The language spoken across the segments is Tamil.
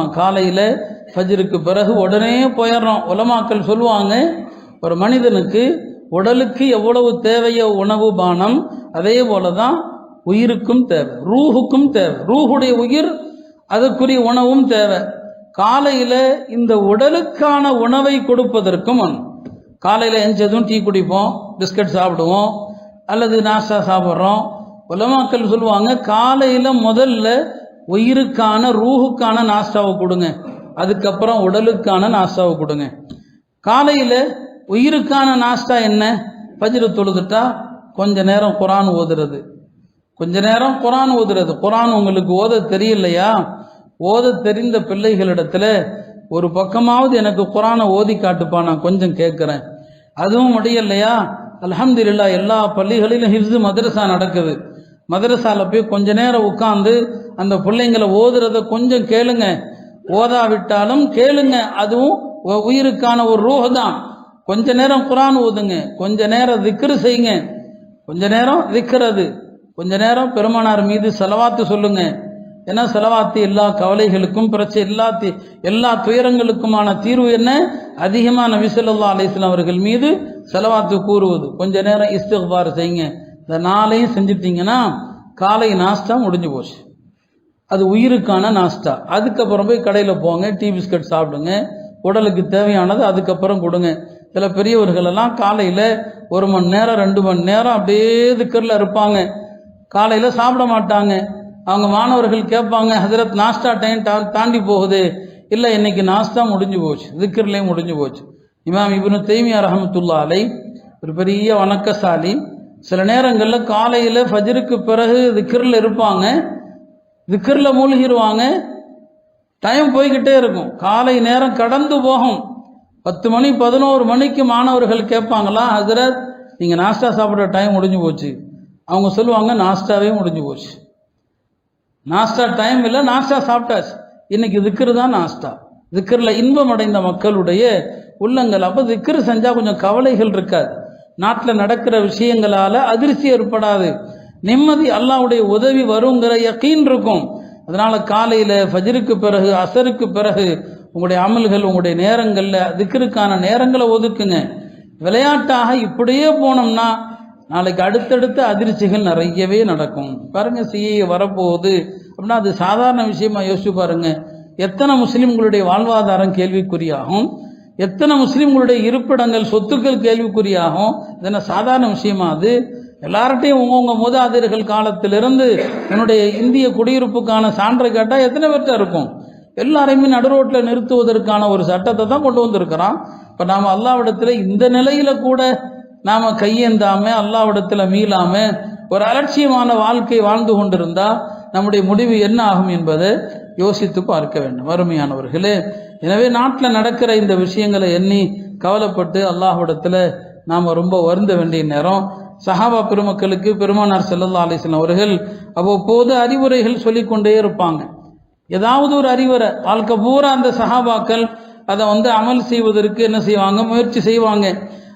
காலையில் ஃபஜருக்கு பிறகு உடனே போயிடுறோம் உலமாக்கள் சொல்லுவாங்க ஒரு மனிதனுக்கு உடலுக்கு எவ்வளவு தேவையோ உணவு பானம் அதே போல தான் உயிருக்கும் தேவை. ரூஹுக்கும் தேவை. ரூஹுடைய உயிர் அதற்குரிய உணவும் தேவை. காலையில் இந்த உடலுக்கான உணவை கொடுப்பதற்கும் காலையில் எஞ்சதும் டீ குடிப்போம் பிஸ்கட் சாப்பிடுவோம் அல்லது நாஸ்டா சாப்பிட்றோம். உலமாக்கள் சொல்லுவாங்க காலையில் முதல்ல உயிருக்கான ரூஹுக்கான நாஸ்டாவை கொடுங்க. அதுக்கப்புறம் உடலுக்கான நாஸ்டாவை கொடுங்க. காலையில் உயிருக்கான நாஸ்டா என்ன? பஜ்ரு தொழுதுட்டா கொஞ்ச நேரம் குரான் ஓதுறது. கொஞ்ச நேரம் குரான் ஓதுறது. குரான் உங்களுக்கு ஓத தெரியலையா? ஓத தெரிந்த பிள்ளைகளிடத்துல ஒரு பக்கமாவது எனக்கு குரானை ஓதி காட்டுப்பா நான் கொஞ்சம் கேட்குறேன். அதுவும் முடியலையா? அலமதுல்லா எல்லா பள்ளிகளிலும் ஹிஃப்ஸு மதரசா நடக்குது. மதரசாவில் போய் கொஞ்ச நேரம் உட்காந்து அந்த பிள்ளைங்களை ஓதுறத கொஞ்சம் கேளுங்க. ஓதாவிட்டாலும் கேளுங்க. அதுவும் உயிருக்கான ஒரு ரூஹ் தான். கொஞ்ச நேரம் குரான் ஓதுங்க. கொஞ்ச நேரம் திக்ரு செய்யுங்க. கொஞ்ச நேரம் திக்கிறது கொஞ்ச நேரம் பெருமானார் மீது செலவாத்து சொல்லுங்க. ஏன்னா செலவாத்து எல்லா கவலைகளுக்கும் பிரச்சனை எல்லா தி- எல்லா துயரங்களுக்குமான தீர்வு என்ன? அதிகமாக நபி அலிஸ்லாம் அவர்கள் மீது செலவாத்து கூறுவது. கொஞ்ச நேரம் இஸ்திக்பார் செய்யுங்க. இந்த நாளையும் செஞ்சிட்டிங்கன்னா காலை நாஷ்டம் முடிஞ்சு போச்சு. அது உயிருக்கான நாஸ்டா அதுக்கப்புறம் போய் கடையில் போங்க டீ பிஸ்கட் சாப்பிடுங்க. உடலுக்கு தேவையானது அதுக்கப்புறம் கொடுங்க. சில பெரியவர்கள் எல்லாம் காலையில் ஒரு மணி நேரம் ரெண்டு மணி நேரம் அப்படியே திக்கரில் இருப்பாங்க. காலையில் சாப்பிட மாட்டாங்க. அவங்க மாணவர்கள் கேட்பாங்க ஹசரத் நாஸ்டா டைம் டா தாண்டி போகுது. இல்லை இன்னைக்கு நாஸ்டா முடிஞ்சு போச்சு. திக்கர்லேயும் முடிஞ்சு போச்சு. இமாம் இப்னு தெய்மியா ரஹமத்துல்லா அலை ஒரு பெரிய வணக்கசாலி. சில நேரங்களில் காலையில் ஃபஜருக்கு பிறகு திக்கரில் இருப்பாங்க. திக்கரில் மூழ்கிடுவாங்க டைம் போய்கிட்டே இருக்கும். காலை நேரம் கடந்து போகும். பத்து மணி பதினோரு மணிக்கு மாணவர்கள் கேட்பாங்களா ஹசரத் நீங்கள் நாஸ்டா சாப்பிட்ற டைம் முடிஞ்சு போச்சு. அவங்க சொல்லுவாங்க நாஸ்டாவே முடிஞ்சு போச்சு. நாஸ்டா டைம் இல்லை நாஸ்டா சாப்பிட்டாச்சு. இன்னைக்கு திக்ரு தான் நாஸ்டா திக்கரில் இன்பம் அடைந்த மக்களுடைய உள்ளங்கள். அப்போ திக்ரு செஞ்சால் கொஞ்சம் கவலைகள் இருக்காது. நாட்டில் நடக்கிற விஷயங்களால் அதிர்ச்சி ஏற்படாது. நிம்மதி அல்லாவுடைய உதவி வருங்கிற யக்கீன் இருக்கும். அதனால காலையில் ஃபஜ்ருக்கு பிறகு அசருக்கு பிறகு உங்களுடைய அமல்கள் உங்களுடைய நேரங்களில் திக்ருக்கான நேரங்களை ஒதுக்குங்க. விளையாட்டாக இப்படியே போனோம்னா நாளைக்கு அடுத்தடுத்த அதிர்ச்சிகள் நிறையவே நடக்கும். பாருங்க சிஏ வரப்போகுது. அப்படின்னா அது சாதாரண விஷயமா யோசிச்சு பாருங்க. எத்தனை முஸ்லீம்களுடைய வாழ்வாதாரம் கேள்விக்குறியாகும்? எத்தனை முஸ்லீம்களுடைய இருப்பிடங்கள் சொத்துக்கள் கேள்விக்குறியாகும்? இதென்ன சாதாரண விஷயமா அது? எல்லார்ட்டையும் உங்கவுங்க மூதாதையர்கள் காலத்திலிருந்து என்னுடைய இந்திய குடியிருப்புக்கான சான்றை கேட்டால் எத்தனை பேர்கிட்ட இருக்கும்? எல்லாரையுமே நடுரோட்டில் நிறுத்துவதற்கான ஒரு சட்டத்தை தான் கொண்டு வந்திருக்கிறான். இப்போ நாம் அல்லாவிடத்தில் இந்த நிலையில் கூட நாம் கையேந்தாமல் அல்லாவிடத்தில் மீளாமல் ஒரு அலட்சியமான வாழ்க்கை வாழ்ந்து கொண்டிருந்தால் நம்முடைய முடிவு என்ன ஆகும் என்பதை யோசித்து பார்க்க வேண்டும். அருமையானவர்களே எனவே நாட்டில் நடக்கிற இந்த விஷயங்களை எண்ணி கவலைப்பட்டு அல்லாஹ்விடத்தில் நாம் ரொம்ப வருந்த வேண்டிய நேரம். சஹாபா பெருமக்களுக்கு பெருமானார் செல்லல்லா அலிஸ்லாம் அவர்கள் அவ்வப்போது அறிவுரைகள் சொல்லிக்கொண்டே இருப்பாங்க. ஏதாவது ஒரு அறிவுரை வாழ்க்கை பூரா அந்த சஹாபாக்கள் அதை வந்து அமல் செய்வதற்கு என்ன செய்வாங்க? முயற்சி செய்வாங்க.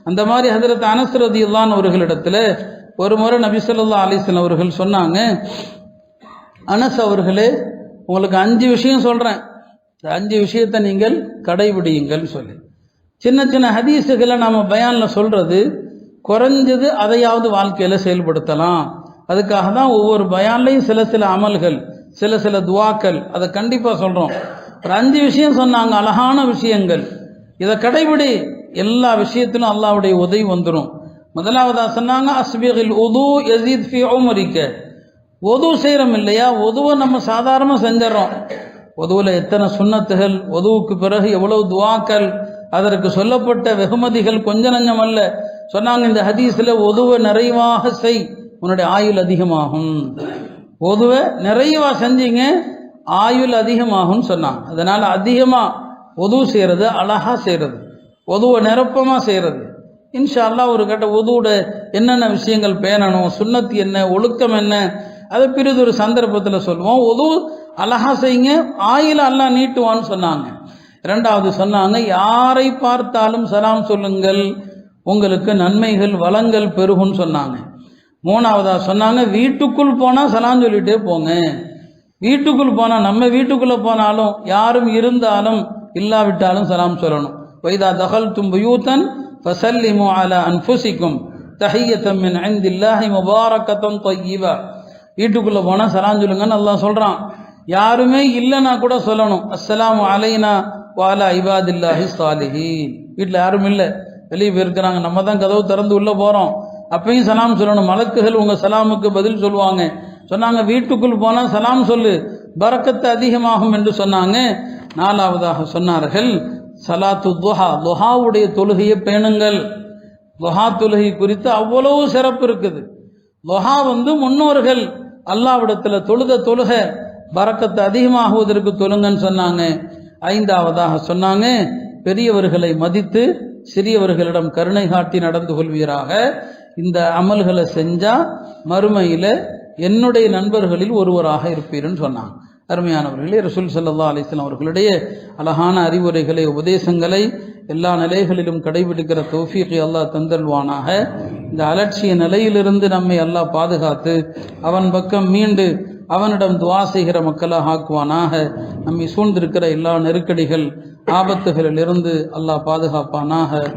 அந்த மாதிரி ஹதரத் அனஸ் இல்லான் அவர்களிடத்துல ஒரு முறை நபி ஸல்லல்லாஹு அலைஹி அவர்கள் சொன்னாங்க அனஸ் அவர்களே உங்களுக்கு அஞ்சு விஷயம் சொல்கிறேன் இந்த அஞ்சு விஷயத்தை நீங்கள் கடைபிடியுங்கள் சொல்லி. சின்ன சின்ன ஹதீஸுகளை நாம் பயானில் சொல்கிறது குறைஞ்சது அதையாவது வாழ்க்கையில் செயல்படுத்தலாம். அதுக்காக தான் ஒவ்வொரு பயான்லையும் சில சில அமல்கள் சில சில துவாக்கள் அதை கண்டிப்பாக சொல்கிறோம் ஒரு அஞ்சு விஷயம் சொன்னாங்க அழகான விஷயங்கள். இதை கடைபிடி. எல்லா விஷயத்திலும் அல்லாவுடைய உதவி வந்துடும் முதலாவதாக சொன்னாங்க அஸ்பிகில் உது எசீத் ஃபி உமரிக்க. ஒது செய்கிறோம் இல்லையா? ஒதுவை நம்ம சாதாரணமாக செஞ்சிடறோம். ஒதுவில் எத்தனை சுண்ணத்துகள் ஒதுவுக்கு பிறகு எவ்வளவு துவாக்கள் அதற்கு சொல்லப்பட்ட வெகுமதிகள் கொஞ்ச நஞ்சம் அல்ல. சொன்னாங்க இந்த ஹதீஸில் ஒதுவை நிறைவாக செய் உன்னுடைய ஆயுள் அதிகமாகும். ஒதுவை நிறைவாக செஞ்சீங்க ஆயுள் அதிகமாகும்னு சொன்னாங்க. அதனால் அதிகமாக ஒது செய்கிறது அழகா செய்கிறது ஒதுவை நிரப்பமாக செய்கிறது இன்ஷா ஒரு கட்ட ஒதுவோட என்னென்ன விஷயங்கள் பேணணும் சுண்ணத்து என்ன ஒழுக்கம் என்ன அதை பிறிது ஒரு சந்தர்ப்பத்தில் சொல்லுவோம். ஒதுவு அழகா செய்யுங்க ஆயில அல்லாஹ் நீட்டுவான்னு சொன்னாங்க. இரண்டாவது சொன்னாங்க யாரை பார்த்தாலும் சலாம் சொல்லுங்கள் உங்களுக்கு நன்மைகள் வளங்கள் பெருகும்னு சொன்னாங்க. மூணாவதாக சொன்னாங்க வீட்டுக்குள் போனால் சலாம் சொல்லிகிட்டே போங்க. வீட்டுக்குள் போனால் நம்ம வீட்டுக்குள்ளே போனாலும் யாரும் இருந்தாலும் இல்லாவிட்டாலும் சலாம் சொல்லணும். வைதா தகல் தும்பயூத்தன் ஃபசல்லிமு அலா அன்புசிக்கும் தஹையத்தம்மின் ஐந்தில்லாஹி முபாரக்கத்தம் தொய்யிவா வீட்டுக்குள்ளே போனால் சலாம் சொல்லுங்கன்னு நல்லா சொல்கிறான் யாருமே இல்லைன்னா கூட சொல்லணும். அஸ்லாம் அலைனா வாலா இபாதில்லாஹி சாலிஹி வீட்டில் யாரும் இல்லை. வெளியே போயிருக்கிறாங்க. நம்ம தான் கதவு திறந்து உள்ளே போகிறோம் அப்பயும் சலாம் சொல்லணும். மலக்குகள் உங்கள் சலாமுக்கு பதில் சொல்லுவாங்க. சொன்னாங்க வீட்டுக்குள் போனால் சலாம் சொல்லு. பறக்கத்து அதிகமாகும் என்று சொன்னாங்க. நாலாவதாக சொன்னார்கள் சலாத்து துஹா. துஹாவுடைய தொழுகையை பேணுங்கள். துஹா தொழுகை குறித்து அவ்வளவு சிறப்பு இருக்குது. துஹா வந்து முன்னோர்கள் அல்லாவிடத்தில் தொழுத தொழுக பறக்கத்து அதிகமாகுவதற்கு தொழுங்கன்னு சொன்னாங்க. ஐந்தாவதாக சொன்னாங்க பெரியவர்களை மதித்து சிறியவர்களிடம் கருணை காட்டி நடந்து கொள்வீராக. இந்த அமல்களை செஞ்சால் மறுமையில் என்னுடைய நண்பர்களில் ஒருவராக இருப்பீர்னு சொன்னாங்க. அருமையானவர்களே ரசூல் சல்லா அலிஸ்லாம் அவர்களுடைய அழகான அறிவுரைகளை உபதேசங்களை எல்லா நிலைகளிலும் கடைபிடிக்கிற தௌஃபீகை அல்லாஹ் தந்தல்வானாக இந்த அலட்சிய நிலையிலிருந்து நம்மை அல்லாஹ் பாதுகாத்து அவன் பக்கம் மீண்டு அவனிடம் துவா செய்கிற மக்களாக ஆக்குவானாக. நம்மை சூழ்ந்திருக்கிற எல்லா நெருக்கடிகள் ஆபத்துகளிலிருந்து அல்லாஹ் பாதுகாப்பானாக.